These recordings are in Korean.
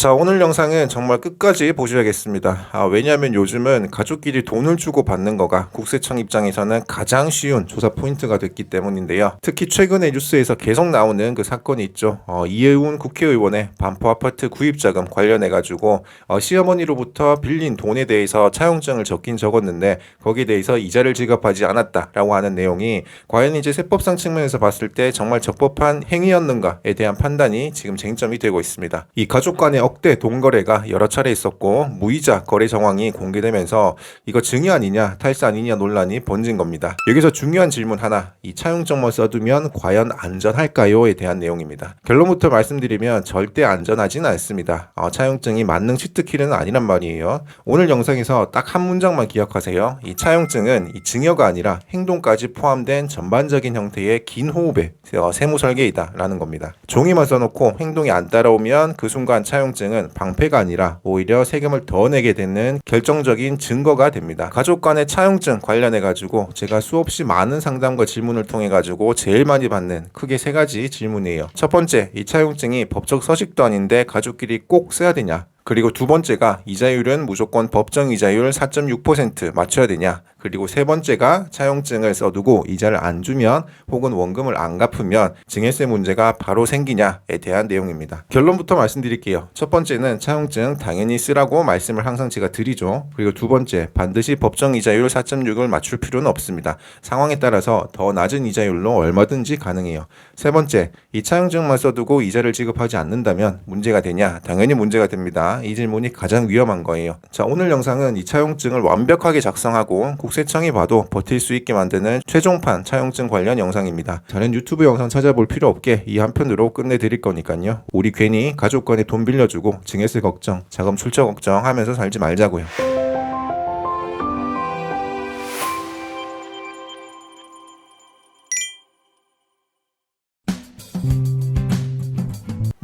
자, 오늘 영상은 정말 끝까지 보셔야겠습니다. 아, 왜냐하면 요즘은 가족끼리 돈을 주고 받는 거가 국세청 입장에서는 가장 쉬운 조사 포인트가 됐기 때문인데요. 특히 최근에 뉴스에서 계속 나오는 그 사건이 있죠. 어, 이해운 국회의원의 반포 아파트 구입자금 관련해가지고 어, 시어머니로부터 빌린 돈에 대해서 차용증을 적긴 적었는데 거기에 대해서 이자를 지급하지 않았다라고 하는 내용이 과연 이제 세법상 측면에서 봤을 때 정말 적법한 행위였는가에 대한 판단이 지금 쟁점이 되고 있습니다. 이 가족 간의 억대 돈 거래가 여러 차례 있었고 무이자 거래 정황이 공개되면서 이거 증여 아니냐 탈세 아니냐 논란이 번진 겁니다. 여기서 중요한 질문 하나 이 차용증만 써두면 과연 안전할까요?에 대한 내용입니다. 결론부터 말씀드리면 절대 안전하진 않습니다. 어, 차용증이 만능 치트키는 아니란 말이에요. 오늘 영상에서 딱 한 문장만 기억하세요. 이 차용증은 이 증여가 아니라 행동까지 포함된 전반적인 형태의 긴 호흡의 어, 세무 설계이다라는 겁니다. 종이만 써놓고 행동이 안 따라오면 그 순간 차용증 은 방패가 아니라 오히려 세금을 더 내게 되는 결정적인 증거가 됩니다. 가족 간의 차용증 관련해 가지고 제가 수없이 많은 상담과 질문을 통해 가지고 제일 많이 받는 크게 세 가지 질문이에요. 첫 번째, 이 차용증이 법적 서식도 아닌데 가족끼리 꼭 써야 되냐? 그리고 두 번째가 이자율은 무조건 법정 이자율 4.6% 맞춰야 되냐. 그리고 세 번째가 차용증을 써두고 이자를 안 주면 혹은 원금을 안 갚으면 증여세 문제가 바로 생기냐에 대한 내용입니다. 결론부터 말씀드릴게요. 첫 번째는 차용증 당연히 쓰라고 말씀을 항상 제가 드리죠. 그리고 두 번째 반드시 법정 이자율 4.6을 맞출 필요는 없습니다. 상황에 따라서 더 낮은 이자율로 얼마든지 가능해요. 세 번째, 이 차용증만 써두고 이자를 지급하지 않는다면 문제가 되냐? 당연히 문제가 됩니다. 이 질문이 가장 위험한 거예요. 자, 오늘 영상은 이 차용증을 완벽하게 작성하고 국세청이 봐도 버틸 수 있게 만드는 최종판 차용증 관련 영상입니다. 다른 유튜브 영상 찾아볼 필요 없게 이 한 편으로 끝내드릴 거니까요. 우리 괜히 가족 간에 돈 빌려주고 증여세 걱정, 자금 출처 걱정 하면서 살지 말자고요.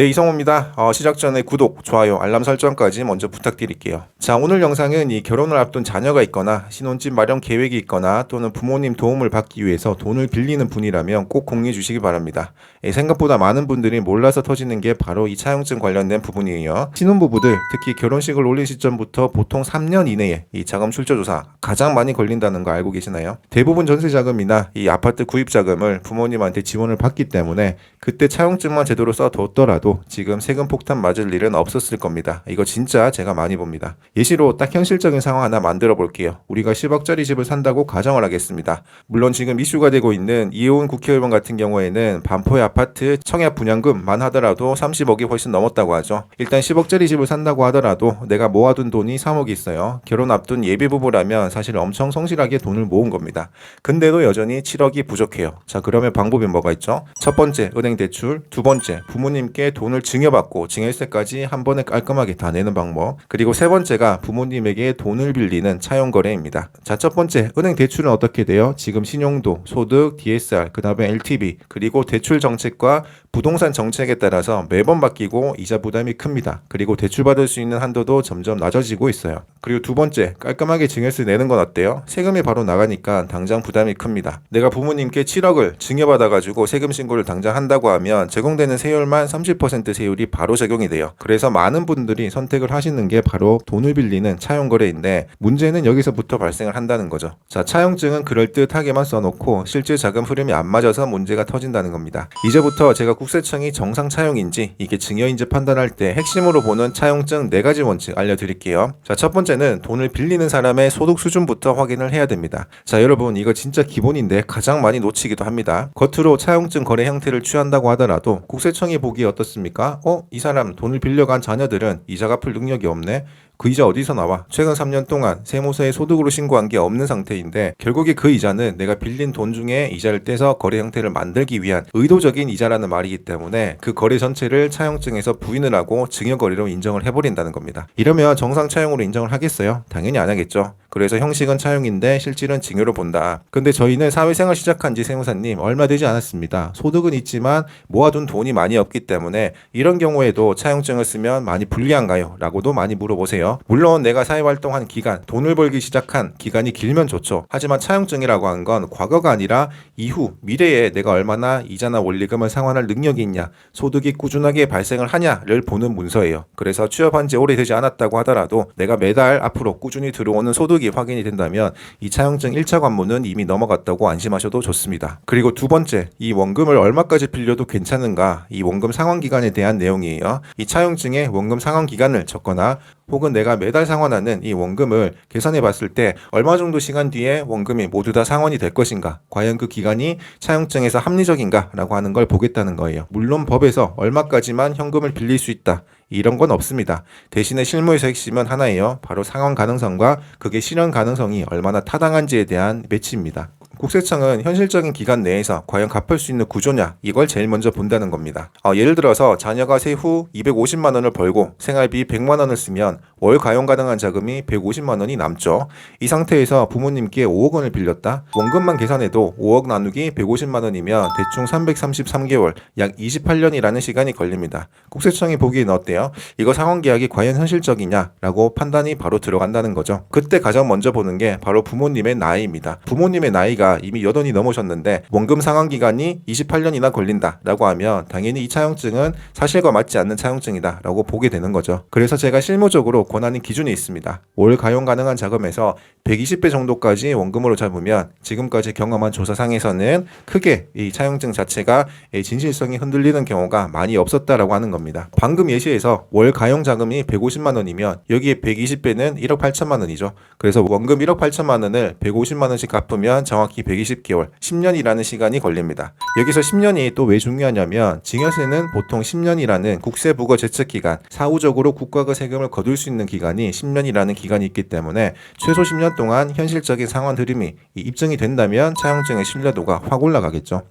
네, 이성호입니다. 어, 시작 전에 구독, 좋아요, 알람 설정까지 먼저 부탁드릴게요. 자, 오늘 영상은 이 결혼을 앞둔 자녀가 있거나 신혼집 마련 계획이 있거나 또는 부모님 도움을 받기 위해서 돈을 빌리는 분이라면 꼭 공유해 주시기 바랍니다. 예, 생각보다 많은 분들이 몰라서 터지는 게 바로 이 차용증 관련된 부분이에요. 신혼부부들, 특히 결혼식을 올린 시점부터 보통 3년 이내에 이 자금 출처 조사 가장 많이 걸린다는 거 알고 계시나요? 대부분 전세 자금이나 이 아파트 구입 자금을 부모님한테 지원을 받기 때문에 그때 차용증만 제대로 써뒀더라도 지금 세금 폭탄 맞을 일은 없었을 겁니다. 이거 진짜 제가 많이 봅니다. 예시로 딱 현실적인 상황 하나 만들어 볼게요. 우리가 10억짜리 집을 산다고 가정을 하겠습니다. 물론 지금 이슈가 되고 있는 이혜원 국회의원 같은 경우에는 반포의 아파트 청약 분양금만 하더라도 30억이 훨씬 넘었다고 하죠. 일단 10억짜리 집을 산다고 하더라도 내가 모아둔 돈이 3억이 있어요. 결혼 앞둔 예비 부부라면 사실 엄청 성실하게 돈을 모은 겁니다. 근데도 여전히 7억이 부족해요. 자, 그러면 방법이 뭐가 있죠? 첫 번째, 은행 대출. 두 번째, 부모님께 돈을 증여받고 증여세까지 한 번에 깔끔하게 다 내는 방법. 그리고 세 번째가 부모님에게 돈을 빌리는 차용 거래입니다. 자, 첫 번째, 은행 대출은 어떻게 돼요? 지금 신용도, 소득, DSR, 그다음에 LTV, 그리고 대출 정책과 부동산 정책에 따라서 매번 바뀌고 이자 부담이 큽니다. 그리고 대출 받을 수 있는 한도도 점점 낮아지고 있어요. 그리고 두 번째, 깔끔하게 증여세 내는 건 어때요? 세금이 바로 나가니까 당장 부담이 큽니다. 내가 부모님께 7억을 증여받아가지고 세금 신고를 당장 한다고 하면 제공되는 세율만 30% 세율이 바로 적용이 돼요. 그래서 많은 분들이 선택을 하시는 게 바로 돈을 빌리는 차용 거래인데 문제는 여기서부터 발생을 한다는 거죠. 자, 차용증은 그럴듯하게만 써놓고 실제 자금 흐름이 안 맞아서 문제가 터진다는 겁니다. 이제부터 제가 국세청이 정상 차용인지 이게 증여인지 판단할 때 핵심으로 보는 차용증 네 가지 원칙 알려드릴게요. 자, 첫 번째는 돈을 빌리는 사람의 소득 수준부터 확인을 해야 됩니다. 자, 여러분 이거 진짜 기본인데 가장 많이 놓치기도 합니다. 겉으로 차용증 거래 형태를 취한다고 하더라도 국세청이 보기에 어떻습니까? 어, 이 사람 돈을 빌려간 자녀들은 이자 갚을 능력이 없네. 그 이자 어디서 나와? 최근 3년 동안 세무서에 소득으로 신고한 게 없는 상태인데 결국에 그 이자는 내가 빌린 돈 중에 이자를 떼서 거래 형태를 만들기 위한 의도적인 이자라는 말이기 때문에 그 거래 전체를 차용증에서 부인을 하고 증여 거래로 인정을 해버린다는 겁니다. 이러면 정상 차용으로 인정을 하겠어요? 당연히 안 하겠죠. 그래서 형식은 차용인데 실질은 증여로 본다. 근데 저희는 사회생활 시작한 지 세무사님 얼마 되지 않았습니다. 소득은 있지만 모아둔 돈이 많이 없기 때문에 이런 경우에도 차용증을 쓰면 많이 불리한가요? 라고도 많이 물어보세요. 있는데요. 물론 내가 사회활동한 기간, 돈을 벌기 시작한 기간이 길면 좋죠. 하지만 차용증이라고 하는 건 과거가 아니라 이후, 미래에 내가 얼마나 이자나 원리금을 상환할 능력이 있냐, 소득이 꾸준하게 발생을 하냐를 보는 문서예요. 그래서 취업한 지 오래되지 않았다고 하더라도 내가 매달 앞으로 꾸준히 들어오는 소득이 확인이 된다면 이 차용증 1차 관문은 이미 넘어갔다고 안심하셔도 좋습니다. 그리고 두 번째, 이 원금을 얼마까지 빌려도 괜찮은가? 이 원금 상환 기간에 대한 내용이에요. 이 차용증에 원금 상환 기간을 적거나 혹은 내가 매달 상환하는 이 원금을 계산해 봤을 때 얼마 정도 시간 뒤에 원금이 모두 다 상환이 될 것인가? 과연 그 기간이 차용증에서 합리적인가? 라고 하는 걸 보겠다는 거예요. 물론 법에서 얼마까지만 현금을 빌릴 수 있다. 이런 건 없습니다. 대신에 실무에서 핵심은 하나예요. 바로 상환 가능성과 그게 실현 가능성이 얼마나 타당한지에 대한 매치입니다. 국세청은 현실적인 기간 내에서 과연 갚을 수 있는 구조냐 이걸 제일 먼저 본다는 겁니다. 어, 예를 들어서 자녀가 세후 250만 원을 벌고 생활비 100만 원을 쓰면 월 가용 가능한 자금이 150만 원이 남죠. 이 상태에서 부모님께 5억 원을 빌렸다. 원금만 계산해도 5억 나누기 150만 원이면 대충 333개월 약 28년이라는 시간이 걸립니다. 국세청이 보기에는 어때요? 이거 상환 계약이 과연 현실적이냐라고 판단이 바로 들어간다는 거죠. 그때 가장 먼저 보는 게 바로 부모님의 나이입니다. 부모님의 나이가 이미 여든이 넘으셨는데 원금 상환 기간이 28년이나 걸린다라고 하면 당연히 이 차용증은 사실과 맞지 않는 차용증이다라고 보게 되는 거죠. 그래서 제가 실무적으로 권하는 기준이 있습니다. 월 가용 가능한 자금에서 120배 정도까지 원금으로 잡으면 지금까지 경험한 조사상에서는 크게 이 차용증 자체가 이 진실성이 흔들리는 경우가 많이 없었다라고 하는 겁니다. 방금 예시에서 월 가용 자금이 150만 원이면 여기에 120배는 1억 8천만 원이죠. 그래서 원금 1억 8천만 원을 150만 원씩 갚으면 정확히 120개월, 10년이라는 시간이 걸립니다. 여기서 10년이 또 왜 중요하냐면 증여세는 보통 10년이라는 국세부거 제척 기간, 사후적으로 국가가 세금을 거둘 수 있는 기간이 10년이라는 기간이 있기 때문에 최소 10년 동안 현실적인 상환 흐름이 이 입증이 된다면 차용증의 신뢰도가 확 올라가겠죠.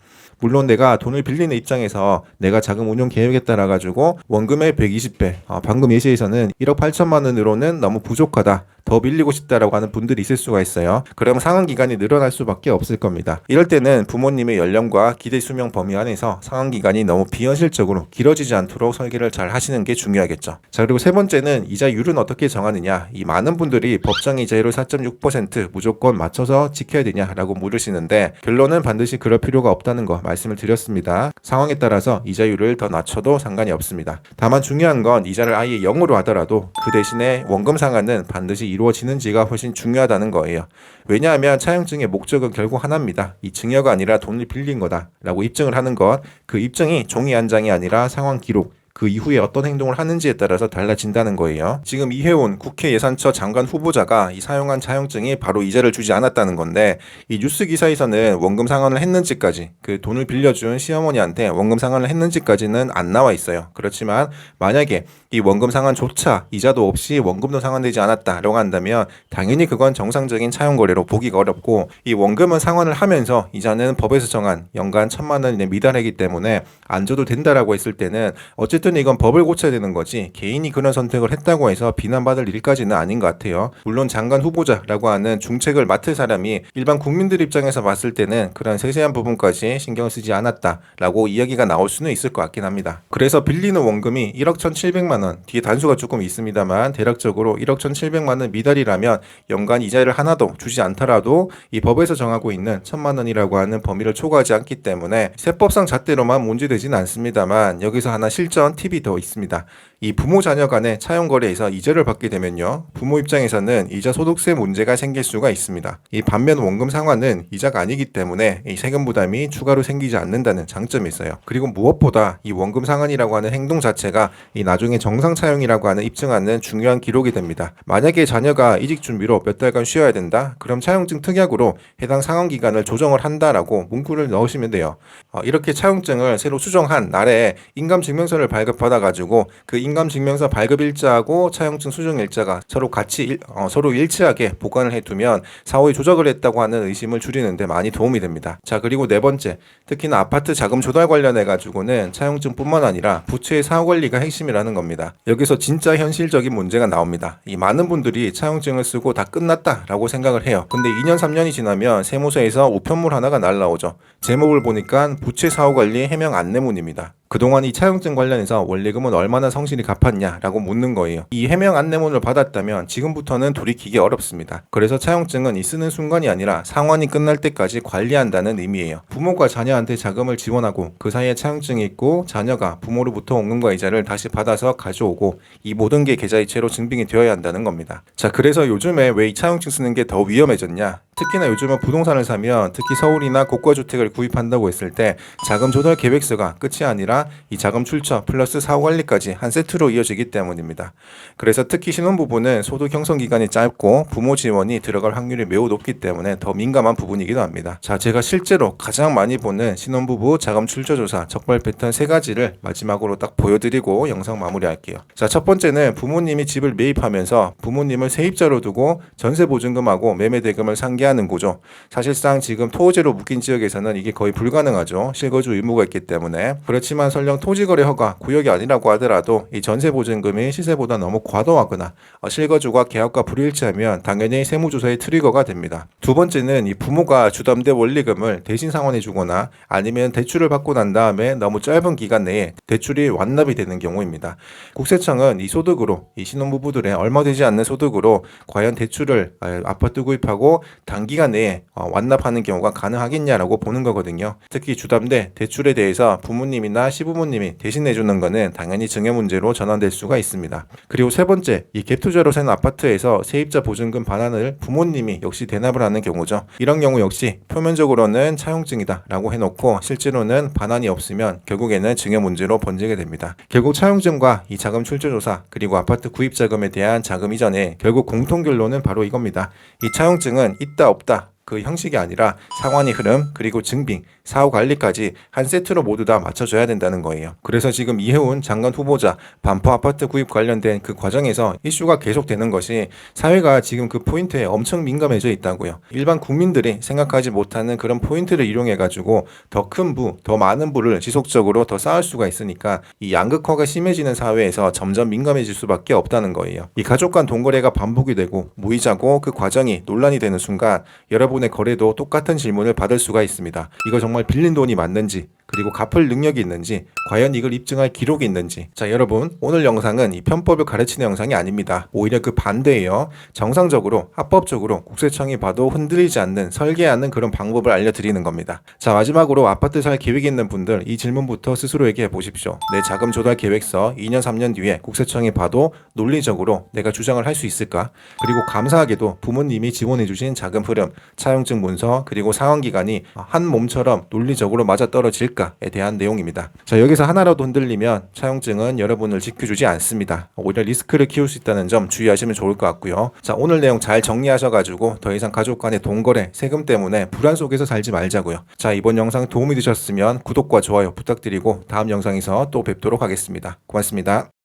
물론 내가 돈을 빌리는 입장에서 내가 자금 운용 계획에 따라 가지고 원금의 120배, 어, 방금 예시에서는 1억 8천만 원으로는 너무 부족하다. 더 빌리고 싶다라고 하는 분들이 있을 수가 있어요. 그럼 상환 기간이 늘어날 수밖에 없을 겁니다. 이럴 때는 부모님의 연령과 기대 수명 범위 안에서 상환 기간이 너무 비현실적으로 길어지지 않도록 설계를 잘 하시는 게 중요하겠죠. 자, 그리고 세 번째는 이자율은 어떻게 정하느냐. 이 많은 분들이 법정 이자율을 4.6% 무조건 맞춰서 지켜야 되냐라고 물으시는데 결론은 반드시 그럴 필요가 없다는 거 말씀을 드렸습니다. 상황에 따라서 이자율을 더 낮춰도 상관이 없습니다. 다만 중요한 건 이자를 아예 0으로 하더라도 그 대신에 원금 상환은 반드시 이루어지는지가 훨씬 중요하다는 거예요. 왜냐하면 차용증의 목적은 결국 하나입니다. 이 증여가 아니라 돈을 빌린 거다라고 입증을 하는 것. 그 입증이 종이 한 장이 아니라 상환 기록, 그 이후에 어떤 행동을 하는지에 따라서 달라진다는 거예요. 지금 이혜원 국회 예산처 장관 후보자가 이 사용한 차용증이 바로 이자를 주지 않았다는 건데 이 뉴스 기사에서는 원금 상환을 했는지까지 그 돈을 빌려준 시어머니한테 원금 상환을 했는지까지는 안 나와 있어요. 그렇지만 만약에 이 원금 상환조차 이자도 없이 원금도 상환되지 않았다라고 한다면 당연히 그건 정상적인 차용 거래로 보기가 어렵고 이 원금은 상환을 하면서 이자는 법에서 정한 연간 천만 원 이내 미달하기 때문에 안 줘도 된다라고 했을 때는 어쨌든 이건 법을 고쳐야 되는 거지 개인이 그런 선택을 했다고 해서 비난받을 일까지는 아닌 것 같아요. 물론 장관 후보자라고 하는 중책을 맡을 사람이 일반 국민들 입장에서 봤을 때는 그런 세세한 부분까지 신경 쓰지 않았다라고 이야기가 나올 수는 있을 것 같긴 합니다. 그래서 빌리는 원금이 1억 1,700만 원 뒤에 단수가 조금 있습니다만 대략적으로 1억 1,700만 원 미달이라면 연간 이자를 하나도 주지 않더라도 이 법에서 정하고 있는 1,000만 원이라고 하는 범위를 초과하지 않기 때문에 세법상 잣대로만 문제되지는 않습니다만 여기서 하나 실전 팁이 더 있습니다. 이 부모 자녀 간의 차용 거래에서 이자를 받게 되면요. 부모 입장에서는 이자 소득세 문제가 생길 수가 있습니다. 이 반면 원금 상환은 이자가 아니기 때문에 이 세금 부담이 추가로 생기지 않는다는 장점이 있어요. 그리고 무엇보다 이 원금 상환이라고 하는 행동 자체가 이 나중에 정상 차용이라고 하는 입증하는 중요한 기록이 됩니다. 만약에 자녀가 이직 준비로 몇 달간 쉬어야 된다? 그럼 차용증 특약으로 해당 상환 기간을 조정을 한다라고 문구를 넣으시면 돼요. 어, 이렇게 차용증을 새로 수정한 날에 인감 증명서를 발급받아 가지고 그 인감증명서 발급 일자하고 차용증 수정 일자가 서로 같이 일, 어, 서로 일치하게 보관을 해두면 사후에 조작을 했다고 하는 의심을 줄이는데 많이 도움이 됩니다. 자 그리고 네 번째 특히나 아파트 자금 조달 관련해 가지고는 차용증뿐만 아니라 부채의 사후 관리가 핵심이라는 겁니다. 여기서 진짜 현실적인 문제가 나옵니다. 이 많은 분들이 차용증을 쓰고 다 끝났다라고 생각을 해요. 근데 2년 3년이 지나면 세무서에서 우편물 하나가 날라오죠. 제목을 보니까 부채 사후 관리 해명 안내문입니다. 그동안 이 차용증 관련해서 원리금은 얼마나 성실히 일이 갚았냐라고 묻는 거예요. 이 해명 안내문을 받았다면 지금부터는 돌이키기 어렵습니다. 그래서 차용증은 이 쓰는 순간이 아니라 상환이 끝날 때까지 관리한다는 의미예요. 부모가 자녀한테 자금을 지원하고 그 사이에 차용증이 있고 자녀가 부모로부터 원금과 이자를 다시 받아서 가져오고 이 모든 게 계좌이체로 증빙이 되어야 한다는 겁니다. 자, 그래서 요즘에 왜 이 차용증 쓰는 게 더 위험해졌냐? 특히나 요즘은 부동산을 사면 특히 서울이나 고가 주택을 구입한다고 했을 때 자금 조달 계획서가 끝이 아니라 이 자금 출처 플러스 사후 관리까지 한 세트로 이어지기 때문입니다. 그래서 특히 신혼부부는 소득 형성 기간이 짧고 부모 지원이 들어갈 확률이 매우 높기 때문에 더 민감한 부분이기도 합니다. 자, 제가 실제로 가장 많이 보는 신혼부부 자금 출처 조사 적발 패턴 세 가지를 마지막으로 딱 보여드리고 영상 마무리할게요. 자, 첫 번째는 부모님이 집을 매입하면서 부모님을 세입자로 두고 전세 보증금하고 매매 대금을 상 계하는 구조. 사실상 지금 토지로 묶인 지역에서는 이게 거의 불가능하죠. 실거주 의무가 있기 때문에. 그렇지만 설령 토지거래 허가 구역이 아니라고 하더라도 이 전세 보증금이 시세보다 너무 과도하거나 어, 실거주가 계약과 불일치하면 당연히 세무조사의 트리거가 됩니다. 두 번째는 이 부모가 주담대 원리금을 대신 상환해 주거나 아니면 대출을 받고 난 다음에 너무 짧은 기간 내에 대출이 완납이 되는 경우입니다. 국세청은 이 소득으로 이 신혼부부들의 얼마 되지 않는 소득으로 과연 대출을 아, 아파트 구입하고 단기간 내에 어, 완납하는 경우가 가능하겠냐라고 보는 거거든요. 특히 주담대 대출에 대해서 부모님이나 시부모님이 대신 내주는 거는 당연히 증여 문제로 전환될 수가 있습니다. 그리고 세 번째, 이 갭투자로 산 아파트에서 세입자 보증금 반환을 부모님이 역시 대납을 하는 경우죠. 이런 경우 역시 표면적으로는 차용증이다라고 해놓고 실제로는 반환이 없으면 결국에는 증여 문제로 번지게 됩니다. 결국 차용증과 이 자금 출처 조사 그리고 아파트 구입 자금에 대한 자금 이전에 결국 공통 결론은 바로 이겁니다. 이 차용증은 있다 없다 그 형식이 아니라 상환의 흐름 그리고 증빙 사후 관리까지 한 세트로 모두 다 맞춰줘야 된다는 거예요. 그래서 지금 이해운 장관 후보자 반포 아파트 구입 관련된 그 과정에서 이슈가 계속되는 것이 사회가 지금 그 포인트에 엄청 민감해져 있다고요. 일반 국민들이 생각하지 못하는 그런 포인트를 이용해 가지고 더 큰 부, 더 많은 부를 지속적으로 더 쌓을 수가 있으니까 이 양극화가 심해지는 사회에서 점점 민감해질 수밖에 없다는 거예요. 이 가족 간 동거래가 반복이 되고 무이자고 그 과정이 논란이 되는 순간 여러분 의 거래도 똑같은 질문을 받을 수가 있습니다. 이거 정말 빌린 돈이 맞는지 그리고 갚을 능력이 있는지 과연 이걸 입증할 기록이 있는지. 자 여러분 오늘 영상은 이 편법을 가르치는 영상이 아닙니다. 오히려 그 반대예요. 정상적으로 합법적으로 국세청이 봐도 흔들리지 않는 설계하는 그런 방법을 알려드리는 겁니다. 자 마지막으로 아파트 살 계획이 있는 분들 이 질문부터 스스로에게 해보십시오. 내 자금 조달 계획서 2년 3년 뒤에 국세청이 봐도 논리적으로 내가 주장을 할 수 있을까? 그리고 감사하게도 부모님이 지원해주신 자금 흐름 차용증 문서 그리고 상환 기간이 한 몸처럼 논리적으로 맞아떨어질 까에 대한 내용입니다. 자 여기서 하나라도 흔들리면 차용증은 여러분을 지켜주지 않습니다. 오히려 리스크를 키울 수 있다는 점 주의하시면 좋을 것 같고요. 자 오늘 내용 잘 정리하셔가지고 더 이상 가족 간의 동거래 세금 때문에 불안 속에서 살지 말자고요. 자 이번 영상 도움이 되셨으면 구독과 좋아요 부탁드리고 다음 영상에서 또 뵙도록 하겠습니다. 고맙습니다